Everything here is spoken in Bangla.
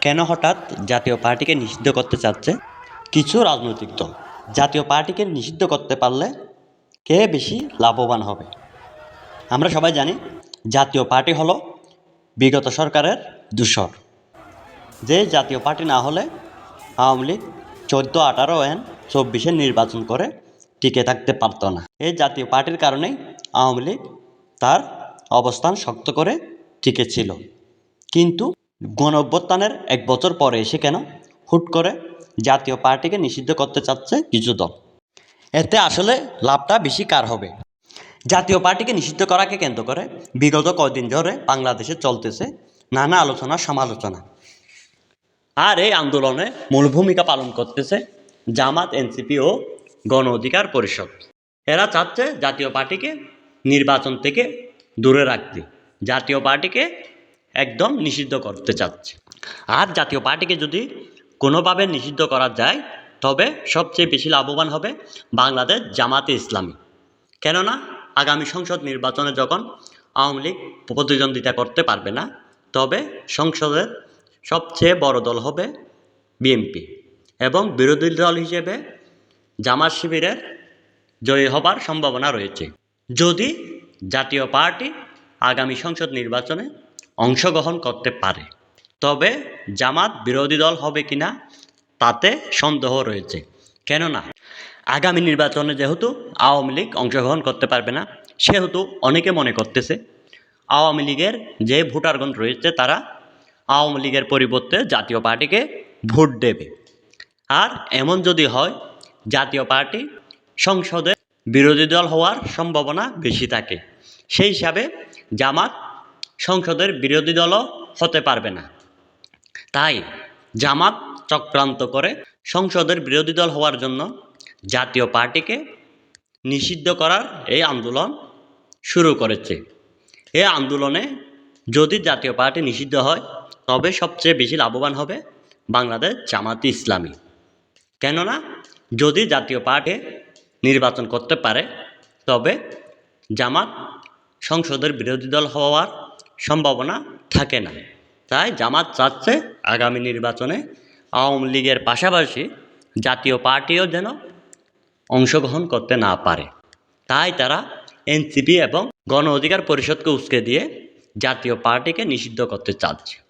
কেন হঠাৎ জাতীয় পার্টিকে নিষিদ্ধ করতে চাচ্ছে? কিছু রাজনৈতিক দল জাতীয় পার্টিকে নিষিদ্ধ করতে পারলে কে বেশি লাভবান হবে? আমরা সবাই জানি জাতীয় পার্টি হলো বিগত সরকারের দূষর। যে জাতীয় পার্টি না হলে আওয়ামী লীগ চোদ্দ, আঠারো এন চব্বিশে নির্বাচন করে টিকে থাকতে পারত না। এই জাতীয় পার্টির কারণেই আওয়ামী লীগ তার অবস্থান শক্ত করে টিকে ছিল কিন্তু গণ অভ্যুত্থানের এক বছর পরে এসে কেন হুট করে জাতীয় পার্টিকে নিষিদ্ধ করতে চাচ্ছে কিছু দল? এতে আসলে লাভটা বেশি কার হবে? জাতীয় পার্টিকে নিষিদ্ধ করাকে কেন্দ্র করে বিগত কয়দিন ধরে বাংলাদেশে চলতেছে নানা আলোচনা, সমালোচনা। আর এই আন্দোলনে মূল ভূমিকা পালন করতেছে জামাত, এনসিপি ও গণ অধিকার পরিষদ। এরা চাচ্ছে জাতীয় পার্টিকে নির্বাচন থেকে দূরে রাখতে। জাতীয় পার্টিকে একদম নিষিদ্ধ করতে চাচ্ছে। আর জাতীয় পার্টিকে যদি কোনোভাবে নিষিদ্ধ করা যায়, তবে সবচেয়ে বেশি লাভবান হবে বাংলাদেশ জামাতে ইসলামী। কেননা, আগামী সংসদ নির্বাচনে যখন আওয়ামী লীগ প্রতিদ্বন্দ্বিতা করতে পারবে না, তবে সংসদের সবচেয়ে বড় দল হবে বিএনপি। এবং বিরোধী দল হিসেবে জামাত শিবিরের জয়ী হবার সম্ভাবনা রয়েছে। যদি জাতীয় পার্টি আগামী সংসদ নির্বাচনে অংশগ্রহণ করতে পারে। তবে জামাত বিরোধী দল হবে কিনা তাতে সন্দেহ রয়েছে। কেননা, আগামী নির্বাচনে যেহেতু আওয়ামী লীগ অংশগ্রহণ করতে পারবে না, সেহেতু অনেকে মনে করতেছে, আওয়ামী লীগের যে ভোটারগণ রয়েছে তারা আওয়ামী লীগের পরিবর্তে জাতীয় পার্টিকে ভোট দেবে। আর এমন যদি হয়, জাতীয় পার্টি সংসদে বিরোধী দল হওয়ার সম্ভাবনা বেশি থাকে। সেই হিসাবে জামাত সংসদের বিরোধী দলও হতে পারবে না। তাই জামাত চক্রান্ত করে সংসদের বিরোধী দল হওয়ার জন্য জাতীয় পার্টিকে নিষিদ্ধ করার এই আন্দোলন শুরু করেছে। এই আন্দোলনে যদি জাতীয় পার্টি নিষিদ্ধ হয়, তবে সবচেয়ে বেশি লাভবান হবে বাংলাদেশ জামাতি ইসলামী। কেননা, যদি জাতীয় পার্টি নির্বাচন করতে পারে, তবে জামাত সংসদের বিরোধী দল হওয়ার সম্ভাবনা থাকে না। তাই জামাত চাচ্ছে আগামী নির্বাচনে আওয়ামী লীগের পাশাপাশি জাতীয় পার্টিও যেন অংশগ্রহণ করতে না পারে। তাই তারা এনসিপি এবং গণ অধিকার পরিষদকে উস্কে দিয়ে জাতীয় পার্টিকে নিষিদ্ধ করতে চাচ্ছে।